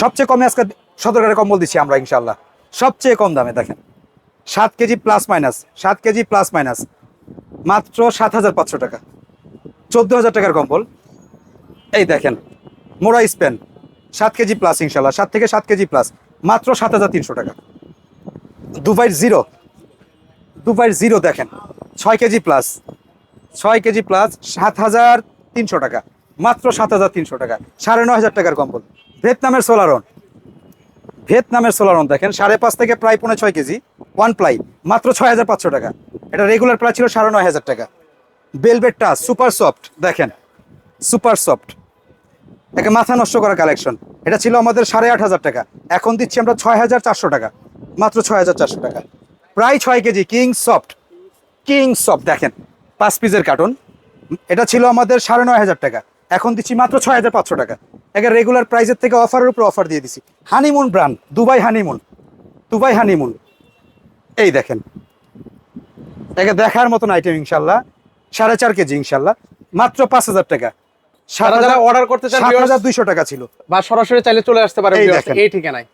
সবচেয়ে কমে আজকে সদরকারে কম্বল দিচ্ছি আমরা ইনশাল্লাহ সবচেয়ে কম দামে, দেখেন। সাত কেজি প্লাস মাইনাস সাত কেজি প্লাস মাইনাস মাত্র সাত হাজার পাঁচশো টাকা। চোদ্দ হাজার টাকার কম্বল। এই দেখেন, মোড়া স্পেন। সাত কেজি প্লাস ইনশাল্লাহ সাত থেকে সাত কেজি প্লাস মাত্র সাত হাজার তিনশো টাকা। দুবাইর জিরো। দুবাইর জিরো, দেখেন। ছয় কেজি প্লাস ছয় কেজি প্লাস সাত হাজার তিনশো টাকা। মাত্র সাত হাজার তিনশো টাকা, সাড়ে নয় হাজার টাকার কম্বল। ভিয়েতনামের সোলারন। ভিয়েতনামের সোলারন দেখেন, সাড়ে পাঁচ থেকে প্রায় পৌনে ছয় কেজি, ওয়ান প্লাই, মাত্র ছয় হাজার পাঁচশো টাকা। এটা রেগুলার প্রাইস ছিল সাড়ে নয় হাজার টাকা। বেলভেট টাচ সুপার সফট দেখেন সুপার সফট একে মাথা নষ্ট করা কালেকশন এটা ছিল আমাদের সাড়ে আট হাজার টাকা। এখন দিচ্ছি আমরা ছয় হাজার চারশো টাকা, মাত্র ছয় হাজার চারশো টাকা। প্রায় ছয় KG king soft king soft দেখেন, পাঁচ পিসের কার্টুন এটা ছিল আমাদের সাড়ে নয় হাজার টাকা। এখন দিচ্ছি মাত্র ছয় হাজার পাঁচশো টাকা। একে রেগুলার প্রাইসের থেকে অফারের উপর অফার দিয়ে দিছি। Honeymoon brand Dubai honeymoon Dubai honeymoon এই দেখেন। একে দেখার মতন আইটেম ইনশাল্লাহ। সাড়ে চার কেজি ইনশাল্লাহ। মাত্র পাঁচ হাজার টাকা। সারা যারা অর্ডার করতে চান দুইশো টাকা ছিল। বা সরাসরি চাইলে চলে আসতে পারে এই ঠিকানায়।